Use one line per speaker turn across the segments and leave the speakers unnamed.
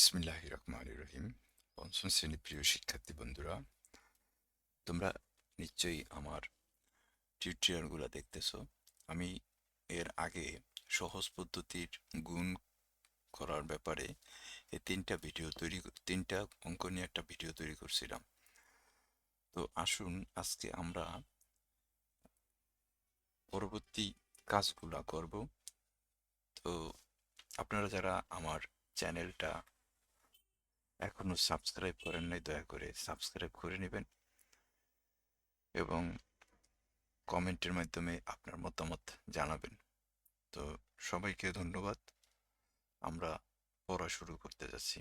বিসমিল্লাহ রহমান রহিম পঞ্চম শ্রেণির প্রিয় শিক্ষার্থী বন্ধুরা, তোমরা নিশ্চয়ই আমার টিউটোরিয়ালগুলো দেখতেছো। আমি এর আগে সহজ পদ্ধতির গুণ করার ব্যাপারে এই তিনটা ভিডিও তৈরি তিনটা অঙ্ক নিয়ে একটা ভিডিও তৈরি করছিলাম। তো আসুন, আজকে আমরা পরবর্তী কাজগুলা করব। তো আপনারা যারা আমার চ্যানেলটা এখনও সাবস্ক্রাইব করেন নাই, দয়া করে সাবস্ক্রাইব করে নেবেন এবং কমেন্টের মাধ্যমে আপনার মতামত জানাবেন। তো সবাইকে ধন্যবাদ। আমরা পড়া শুরু করতে যাচ্ছি।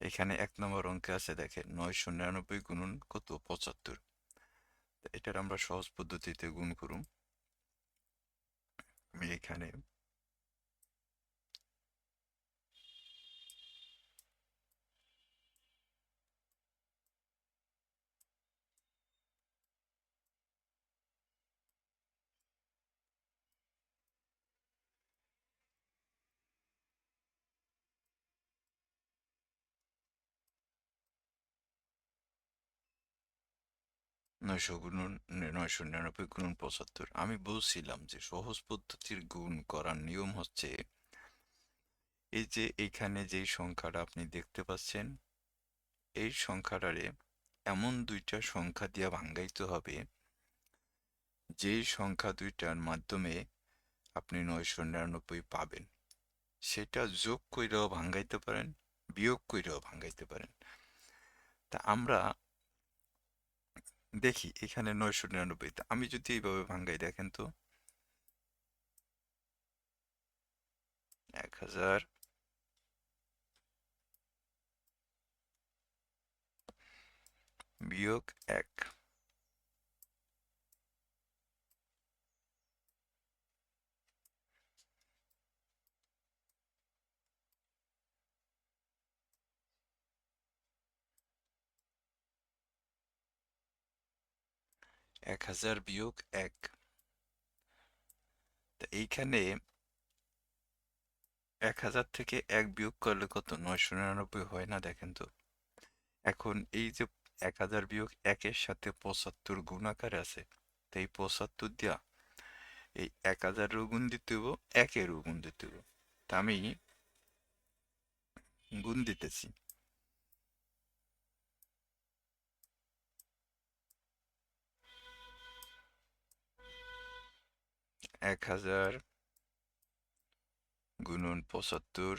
এখানে এক নম্বর অঙ্কে আছে, দেখেন, নয়শো নিরানব্বই গুণন কত? পঁচাত্তর। এটার আমরা সহজ পদ্ধতিতে গুণ করুন। আমি এখানে নয়শো নয়শো নিরানব্বই পঁচাত্তর। আমি বলছিলাম যে সহজ পদ্ধতির গুণ করার নিয়ম হচ্ছে এই যে এইখানে যেই সংখ্যাটা আপনি দেখতে পাচ্ছেন, এই সংখ্যাটারে এমন দুইটা সংখ্যা দিয়া ভাঙ্গাইতে হবে যেই সংখ্যা দুইটার মাধ্যমে আপনি নয়শো নিরানব্বই পাবেন। সেটা যোগ কইরাও ভাঙ্গাইতে পারেন, বিয়োগ কইরাও ভাঙ্গাইতে পারেন। তা আমরা দেখি এখানে নয়শো নিরানব্বই। আমি যদি এইভাবে ভাঙ্গাই দেখেন তো। এক হাজার। বিয়োগ এক। এক হাজার বিয়োগ এক। তা এইখানে এক হাজার থেকে এক বিয়োগ করলে কত? নয়শো নিরানব্বই হয় না, দেখেন তো। এখন এই যে এক হাজার বিয়োগ একের সাথে পঁচাত্তর গুণ আকারে আছে, তো এই পঁচাত্তর দিয়া এই এক হাজারেরও গুণ দিতে হইব, একেরও গুণ দিতে হইব। তা আমি গুণ দিতেছি। এক হাজার গুণন পঁচাত্তর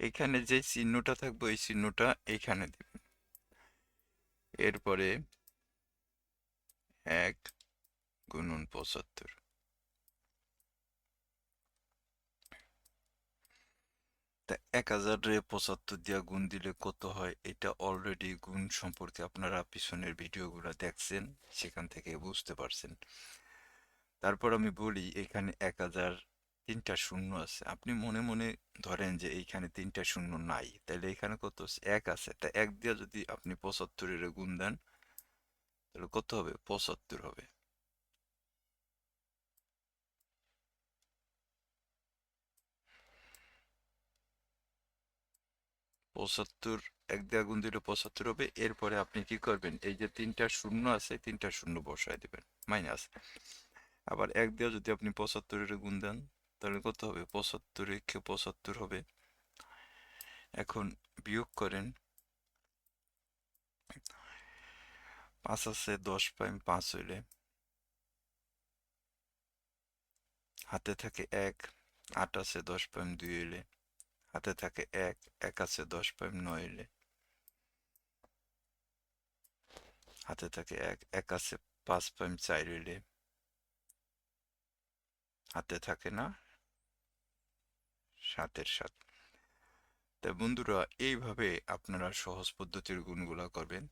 এখানে যে চিহ্নটা থাকবে এই চিহ্নটা এখানে দিবেন। এরপরে এক গুণন পঁচাত্তর তা এক হাজার পঁচাত্তর দিয়া গুণ দিলে কত হয়? এটা অলরেডি গুণ সম্পর্কে আপনারা পিছনের ভিডিওগুলো দেখছেন, সেখান থেকে বুঝতে পারছেন। তারপর আমি বলি, এখানে এক হাজার তিনটা শূন্য আছে। আপনি মনে মনে ধরেন যে এইখানে তিনটা শূন্য নাই তাহলে এখানে কত এক আছে। তা এক দিয়া যদি আপনি পঁচাত্তরের গুণ দেন, তাহলে কত হবে? পঁচাত্তর হবে। পঁচাত্তর, এক দিয়ে গুণ দিলে পঁচাত্তর হবে। এরপরে আপনি কি করবেন? এই যে তিনটা শূন্য আছে, তিনটা শূন্য বসায় দিবেন মাইনাস আবার এক দিয়ে যদি আপনি পঁচাত্তরের গুণ দেন, তাহলে কত হবে? পঁচাত্তর একে পঁচাত্তর হবে? এখন বিয়োগ করেন। পাঁচ আছে, দশ পাইম পাঁচ হইলে। হাতে থাকে এক, আট আছে, দশ পাইম দুই হইলে। হাতে থাকে এক এক আছে দশ পাইম নয় হইলে হাতে থাকে এক এক আছে পাঁচ পাইম চার হইলে হাতে থাকে না? সাতের সাত। তা বন্ধুরা, এইভাবে আপনারা সহজ পদ্ধতির গুণগুলা করবেন।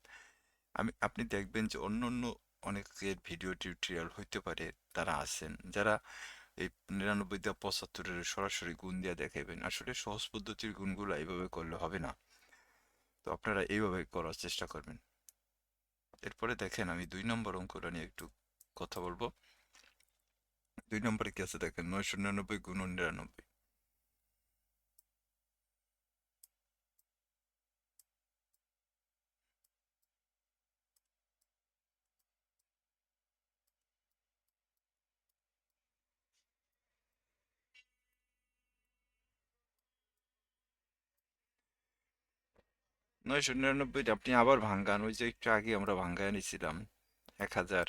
আমি, আপনি দেখবেন যে অন্য অন্য অনেকের ভিডিও টিউটোরিয়াল হইতে পারে, তারা আছেন। যারা এই নিরানব্বই পঁচাত্তরের সরাসরি গুণ দিয়ে দেখাইবেন। আসলে সহজ পদ্ধতির গুণগুলো এইভাবে করলে হবে না। তো আপনারা এইভাবে করার চেষ্টা করবেন। এরপরে দেখেন, আমি দুই নম্বর অঙ্কটা নিয়ে একটু কথা বলব। দুই নম্বরে কি আছে দেখেন? নয়শো নিরানব্বই গুণ নিরানব্বই। নয়শো নিরানব্বই আপনি আবার ভাঙ্গান। ওই যে একটু আগে আমরা ভাঙ্গায় নিছিলাম, এক হাজার।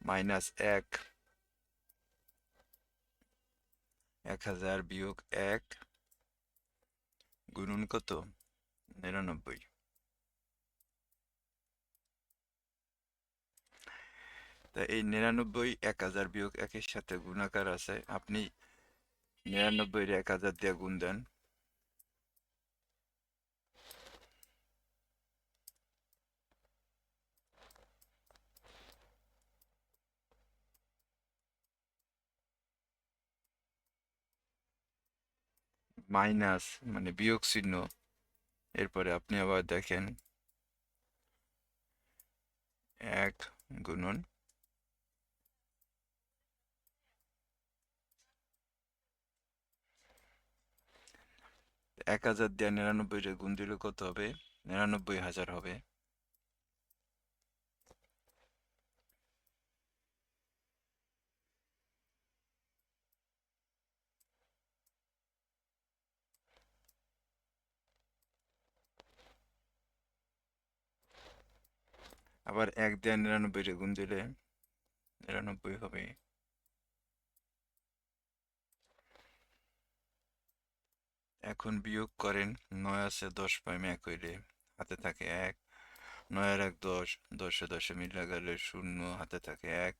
মাইনাস এক এক হাজার বিয়োগ এক, গুণন কত? নিরানব্বই। তা এই নিরানব্বই, এক হাজার বিয়োগ একের সাথে গুণাকার আছে। আপনি নিরানব্বই এক হাজার দিয়ে গুণ দেন মাইনাস মানে বিয়োগ চিহ্ন এরপরে আপনি আবার দেখেন এক গুণন এক হাজার দিয়ে নিরানব্বই রে গুণ দিলে কত হবে? নিরানব্বই হাজার হবে। আবার এক দিয়ে নিরানব্বই রে গুণ দিলে নিরানব্বই হবে। এখন বিয়োগ করেন নয় আছে দশ পাইম এক হইলে হাতে থাকে এক, নয়ের এক দশ, দশে দশে মিলে গেলে শূন্য, হাতে থাকে এক।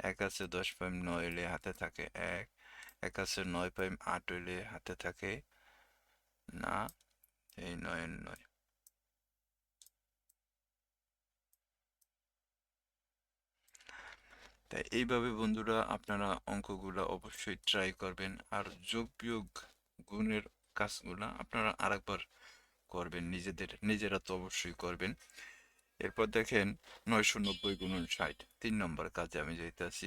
এক আছে দশ পাইম নয় হইলে হাতে থাকে এক। এক আছে নয় পাইম আট হইলে হাতে থাকে না, এই নয়ের নয়। তাই এইভাবে বন্ধুরা আপনারা অঙ্কগুলো অবশ্যই ট্রাই করবেন। আর যোগ বিয়োগ গুণের কাজগুলা আপনারা আরেকবার করবেন, নিজেদের, নিজেরা তো অবশ্যই করবেন। এরপর দেখেন নয়শো নব্বই গুণন ষাট, তিন নম্বর কাজে আমি যাইতেছি।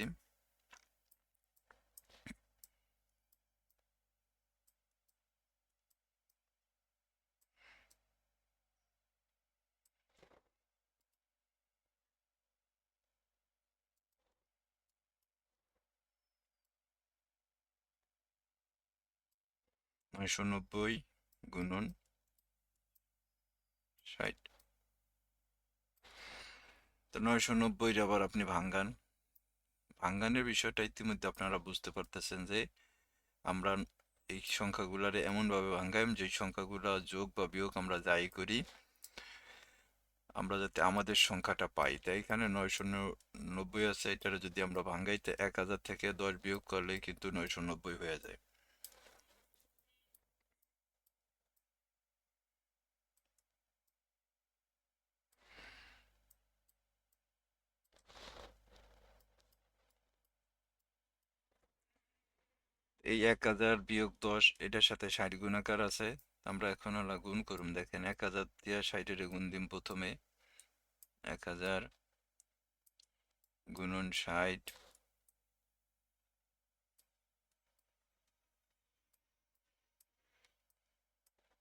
নয়শো নব্বই গুণন, ষাট। তো নয়শো নব্বই আবার আপনি ভাঙ্গান। ভাঙ্গানের বিষয়টা ইতিমধ্যে আপনারা বুঝতে পারতেছেন যে আমরা এই সংখ্যাগুলারে এমনভাবে ভাঙ্গাইম যে সংখ্যাগুলা যোগ বা বিয়োগ আমরা যাই করি, আমরা যাতে আমাদের সংখ্যাটা পাই। তাই এখানে নয়শো নব্বই আছে, এটারে যদি আমরা ভাঙ্গাইতে এক হাজার থেকে দশ বিয়োগ করলে কিন্তু নয়শো নব্বই হয়ে যায়। এই এক হাজার বিয়োগ দশ, এটার সাথে ষাট গুণাকার আছে। আমরা এখন হলো গুণ করুন, দেখেন এক হাজার দিয়ে ষাটের গুণ দিন প্রথমে। এক হাজার গুণন ষাট।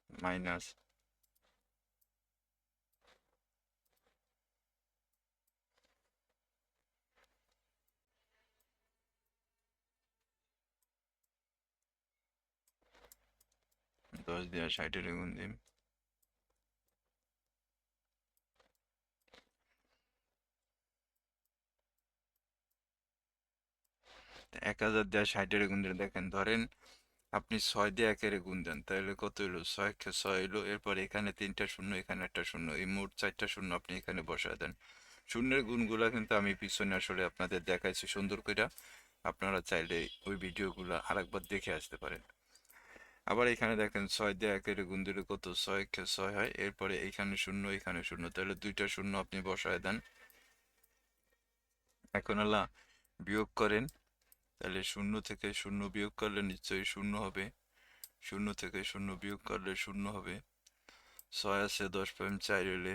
মাইনাস দশ দিয়া ষাটের গুণ দিম এক হাজার দেওয়া ষাটের গুণ দেখেন ধরেন আপনি ছয় দিয়ে একের গুণ দেন, তাহলে কত হইল ছয় ছয় হইল এরপর এখানে তিনটা শূন্য, এখানে একটা শূন্য, এই মোট চারটা শূন্য আপনি এখানে বসায় দেন। শূন্যের গুণগুলা কিন্তু আমি পিছনে আসলে আপনাদের দেখাইছি, সুন্দর করে আপনারা চাইলে ওই ভিডিওগুলো আরেকবার দেখে আসতে পারেন। আবার এখানে দেখেন ছয় দিয়ে একের গুণ দিলে কত? ছয় ছয় হয়। এরপরে এখানে শূন্য এখানে শূন্য। তাহলে দুইটা শূন্য আপনি বসায় দেন। এখন আল্লাহ বিয়োগ করেন। তাহলে শূন্য থেকে শূন্য বিয়োগ করলে নিশ্চয়ই শূন্য হবে। শূন্য থেকে শূন্য বিয়োগ করলে শূন্য হবে। ছয় আছে দশ পয়েন্ট চার এলে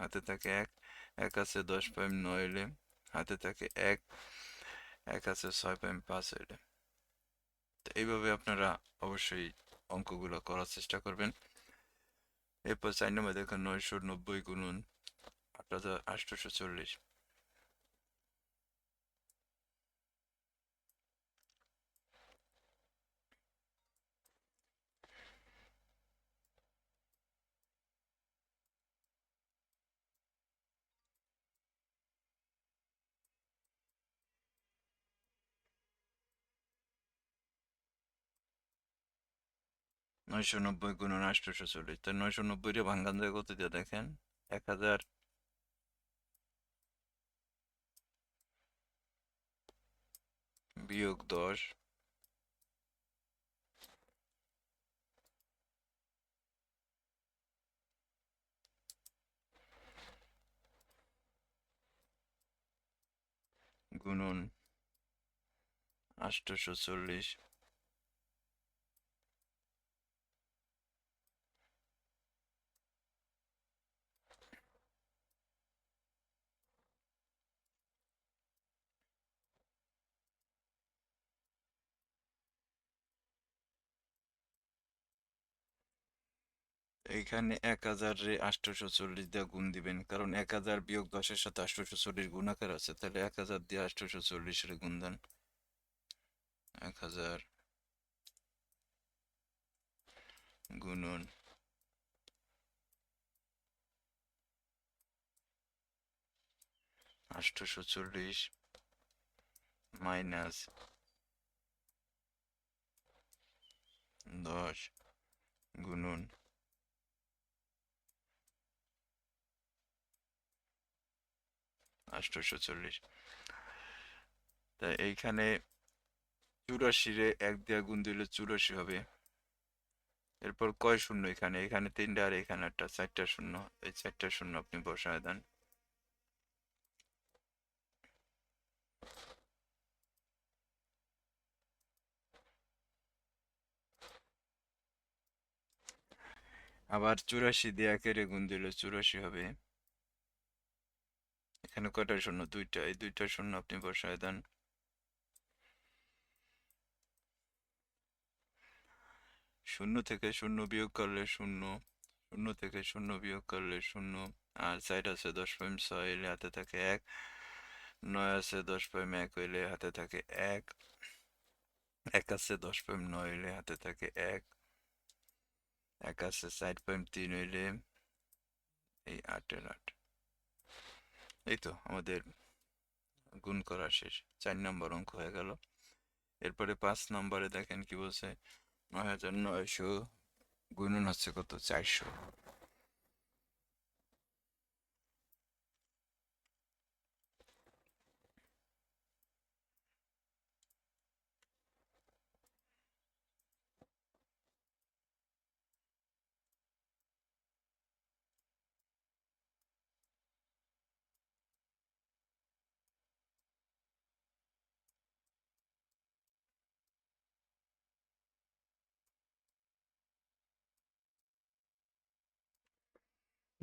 হাতে থাকে এক। এক আছে দশ পয়েন্ট নয় এলে হাতে থাকে এক। এক আছে ছয় পয়েন্ট পাঁচ হইলে তো এইভাবে আপনারা অবশ্যই অঙ্কগুলো করার চেষ্টা করবেন। এরপর চার নম্বর দেখেন নয়শো নব্বই গুণন আট হাজার আটশোশো চল্লিশ নয়শো নব্বই গুণন আটশোশো চল্লিশ তো নয়শো নব্বইটা ভাঙ্গান যায় কত দিয়ে দেখেন এক হাজার বিয়োগ দশ। গুণন আটশোশো চল্লিশ এইখানে এক হাজার আটশোশো চল্লিশ দিয়ে গুণ দিবেন। কারণ এক হাজার বিয়োগ দশের সাথে আটশোশো চল্লিশ গুণাকার আছে, তাহলে এক হাজার দিয়ে আটশোশো চল্লিশ রে গুণ দেন। এক হাজার গুণন আটশোশো চল্লিশ মাইনাস দশ গুণন আটশোশো চল্লিশ তা এইখানে চুরাশি রে এক দিয়ে গুণ দিলে চুরাশি হবে। এরপর কয় শূন্য এখানে? এখানে তিনটা আর এখানে একটা। চারটা শূন্য। এই চারটা শূন্য আপনি বসায় দেন। আবার চুরাশি দিয়ে একের গুণ দিলে চুরাশি হবে। এখানে কয়টা শূন্য? দুইটা, এই দুইটা শূন্য আপনি বসায় দেন। শূন্য থেকে শূন্য বিয়োগ করলে শূন্য শূন্য থেকে শূন্য বিয়োগ করলে শূন্য, আর সাইড আছে দশ পয়েন্ট ছয়, এলে হাতে থাকে এক। নয় আছে দশ পয়েন্ট এক হইলে হাতে থাকে এক। এক আছে দশ পয়েন্ট নয় হইলে হাতে থাকে এক। এক আছে সাইড পয়েন্ট তিন হইলে এই আটের আট। এই তো আমাদের গুণ করা শেষ। চার নম্বর অঙ্ক হয়ে গেল। এরপরে পাঁচ নম্বরে দেখেন কি বলছে, নয় হাজার নয়শো গুণন হচ্ছে কত? চারশো।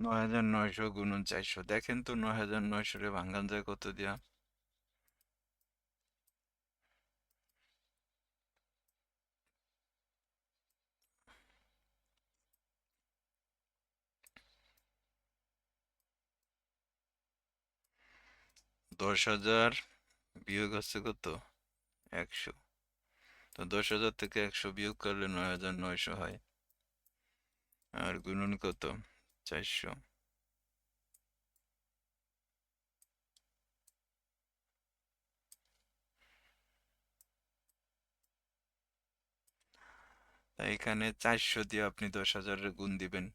নয় হাজার নয়শো গুণন চারশো। দেখেন তো নয় হাজার নয়শো রে ভাঙ্গান যায় কত দিয়া? দশ হাজার বিয়োগ হচ্ছে কত? একশো। তো দশ হাজার থেকে একশো বিয়োগ করলে নয় হাজার নয়শো হয়। আর গুণন কত? চারশো। এখানে চারশো দিয়ে আপনি দশ হাজারের গুণ দিবেন।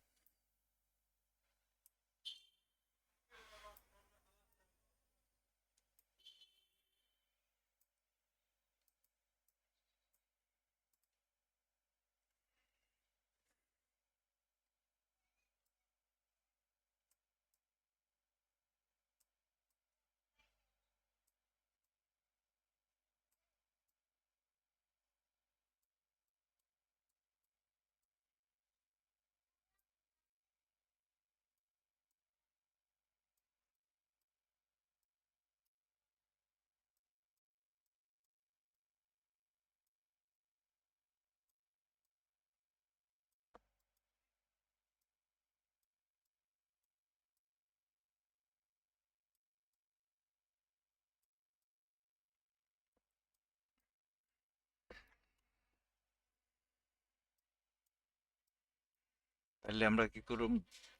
তাহলে আমরা কি করুম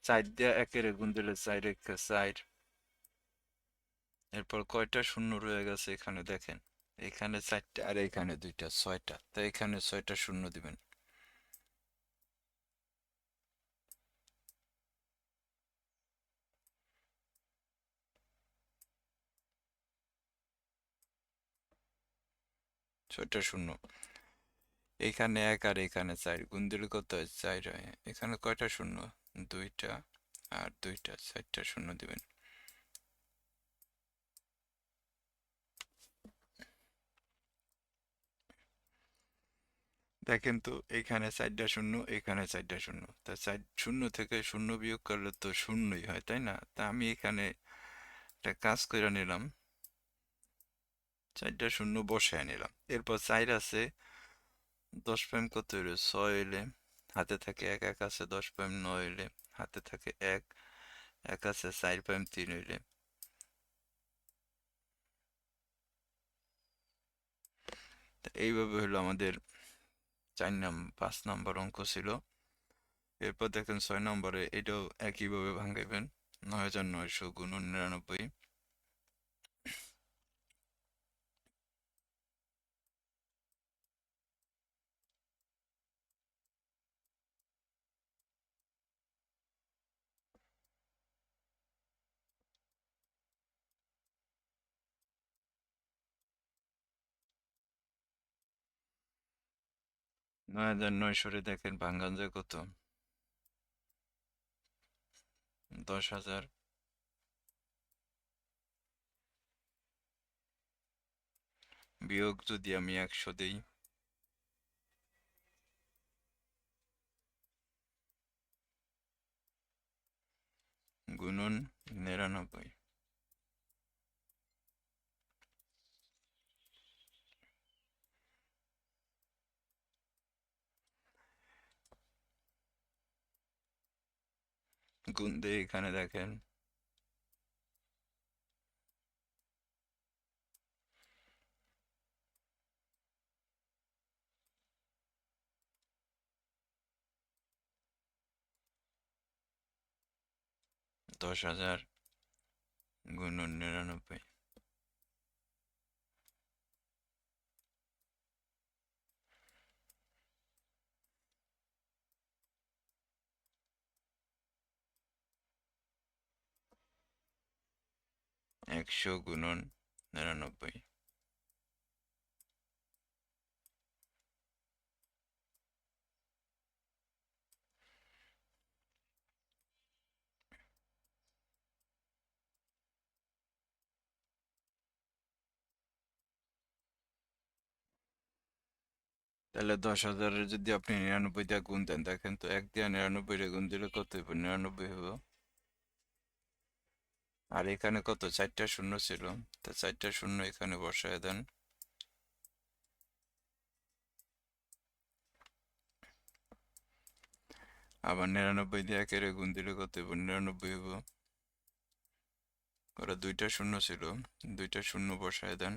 চার দিয়া একের গুণ দিলে চার একে চার। এরপর কয়টা শূন্য রয়ে গেছে এখানে দেখেন। এখানে চারটা আর এখানে দুইটা, ছয়টা। তো এখানে ছয়টা শূন্য দিবেন। ছয়টা শূন্য। এখানে এক আর এখানে চার। গুণ দিলে কত? হয় চার এখানে কয়টা শূন্য? দুইটা আর দুইটা, চারটা শূন্য দিবেন। দেখেন তো, এখানে চারটা শূন্য, এখানে চারটা শূন্য। তা চার, শূন্য থেকে শূন্য বিয়োগ করলে তো শূন্যই হয়, তাই না? তা আমি এখানে একটা কাজ করে নিলাম। চারটা শূন্য বসায় নিলাম। এরপর চার আছে দশ পয়েন্ট কত হইলে? ছয় হইলে হাতে থাকে এক এক আছে দশ পয়েন্ট নয় হইলে হাতে থাকে এক এক আছে চার পয়েন্ট তিন হইলে। এইভাবে হলো আমাদের চার নাম্বার পাঁচ নাম্বার অঙ্ক ছিল। এরপর দেখেন ছয় নম্বরে এটাও একইভাবে ভাঙাইবেন, নয় হাজার নয়শো গুণ নিরানব্বই। নয় হাজার নয়শোরে দেখেন ভাঙ্গান যায় কত? দশ হাজার। বিয়োগ যদি আমি একশো দেই। গুণন নিরানব্বই। গুণ এখানে দেখেন। দশ হাজার গুণ নিরানব্বই। একশো গুণন নিরানব্বই। তাহলে দশ হাজারের যদি আপনি নিরানব্বই দিয়ে গুণ দেন, দেখেন তো, এক দিয়ে নিরানব্বই গুণ দিলে কত নিরানব্বই হইব। আর এখানে কত? চারটা শূন্য ছিল। তা চারটা শূন্য এখানে বসায় দেন। আবার নিরানব্বই দিয়ে একের গুণ দিলে কত হইব? নিরানব্বই হইব। ওরা দুইটা শূন্য ছিল। দুইটা শূন্য বসায় দেন।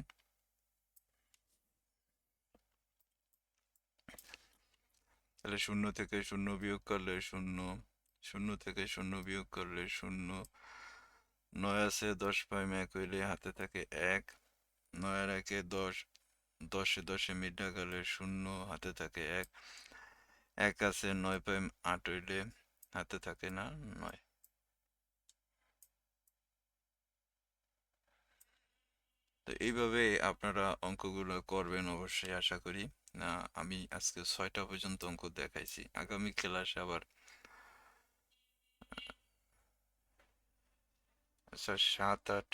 তাহলে শূন্য থেকে শূন্য বিয়োগ করলে শূন্য শূন্য থেকে শূন্য বিয়োগ করলে শূন্য। নয় আছে, দশ পয়েম এক হইলে হাতে থাকে এক। নয় আর একে দশ, দশে দশে মিডা গেলে শূন্য, হাতে থাকে এক। এক আছে, নয় পয়েম আট হইলে হাতে থাকে না, নয়। তো এইভাবে আপনারা অঙ্কগুলো করবেন অবশ্যই, আশা করি। না আমি আজকে ছয়টা পর্যন্ত অঙ্ক দেখাইছি। আগামী ক্লাসে আবার আচ্ছা সাত আট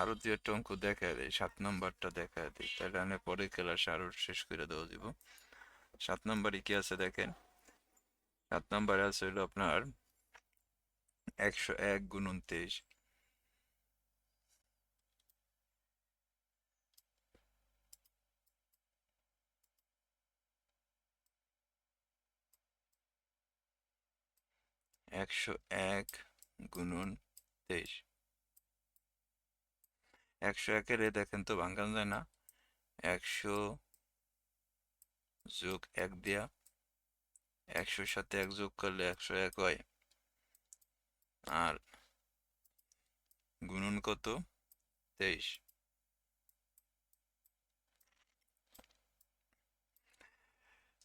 আরও দু একটা অঙ্ক দেখা দেয় সাত নাম্বারটা দেখা দিই, তাহলে আমি পরে ক্লাসে আরও শেষ করে দেওয়া দিব। সাত নাম্বারে কি আছে দেখেন? সাত নাম্বারে আছে হলো আপনার একশো এক গুণ উনতেইশ একশো এক গুণন তেইশ। একশো একের এ দেখেন তো ভাঙ্গান যায় না। একশো যোগ এক দিয়া একশোর সাথে এক যোগ করলে একশো এক হয়। আর গুণন কত? তেইশ।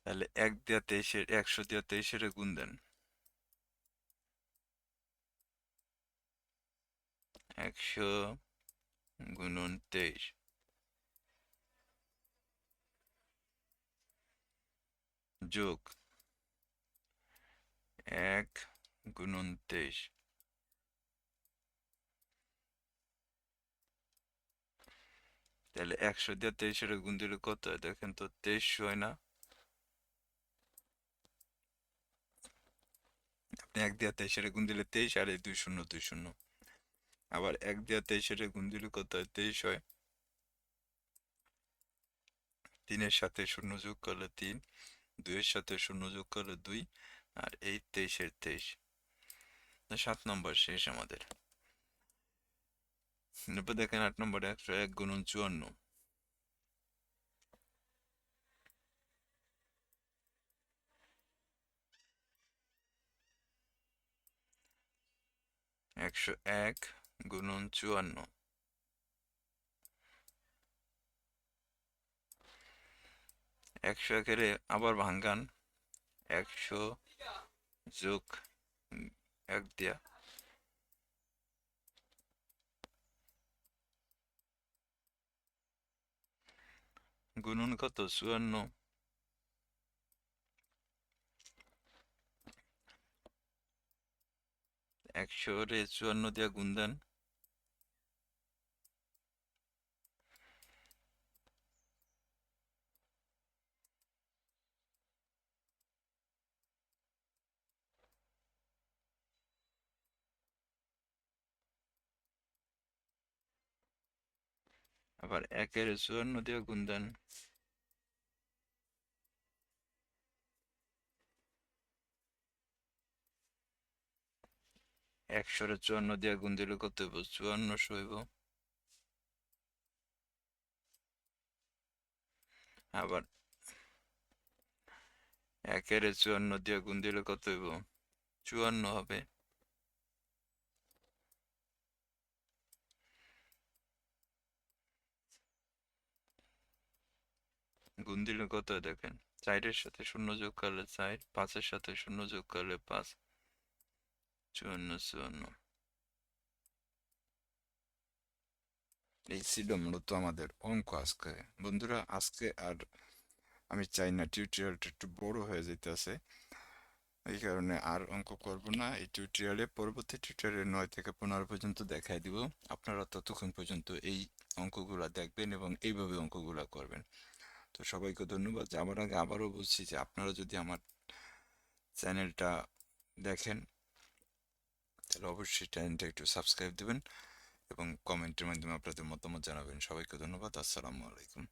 তাহলে এক দিয়া তেইশের, একশো দিয়া তেইশের গুণ দেন। একশো গুণন তেইশ। যোগ এক গুণন তেইশ। তাহলে একশো দিয়ে তেইশের গুণ দিলে কত হয়? দেখেন তো তেইশশো হয় না। আপনি এক দিয়ে তেইশের গুণ দিলে তেইশ, আর এই দুই শূন্য দুই শূন্য। আবার এক দিয়ে তেইশের গুণ দিলে কত হয়, তেইশ হয়। তিনের সাথে শূন্য যোগ করলে তিন, দুইয়ের সাথে শূন্য যোগ করলে দুই, আর এই তেইশের তেইশ। সাত নম্বর শেষ আমাদের। এরপর দেখেন আট নম্বর, একশো এক গুণন চুয়ান্ন। একশো এক গুণন চুয়ান্ন একশো একের আবার ভাঙ্গান। একশো যোগ এক দিয়া। গুণন কত? চুয়ান্ন। একশো রে চুয়ান্ন দিয়া গুণ দেন। আবার একের চুয়ান্ন দিয়ে গুণ দেন। একশোর চুয়ান্ন দিয়ে গুণ দিলে কত হইব? চুয়ান্নশো হইব। আবার একের চুয়ান্ন দিয়ে গুণ দিলে কত হইব? চুয়ান্ন হবে। গুণ দিলে কত দেখেন? চারের সাথে শূন্য যোগ করলে চার, পাঁচের সাথে শূন্য যোগ করলে পাঁচ। চুয়ান্ন চুয়ান্ন এই ছিল মূলত আমাদের অঙ্ক আজকে বন্ধুরা আজকে আর আমি চাই না টিউটোরিয়ালটা একটু বড় হয়ে যেতেছে এই কারণে আর অঙ্ক করব না এই টিউটোরিয়ালে পরবর্তী টিউটোরিয়ালে নয় থেকে পনেরো পর্যন্ত দেখাই দিব আপনারা ততক্ষণ পর্যন্ত এই অঙ্কগুলা দেখবেন এবং এইভাবে অঙ্কগুলা করবেন তো সবাইকে ধন্যবাদ যাবার আগে আবারও বলছি যে আপনারা যদি আমার চ্যানেলটা দেখেন তাহলে অবশ্যই চ্যানেলটা একটু সাবস্ক্রাইব দেবেন এবং কমেন্টের মাধ্যমে আপনাদের মতামত জানাবেন। সবাইকে ধন্যবাদ। আসসালামু আলাইকুম।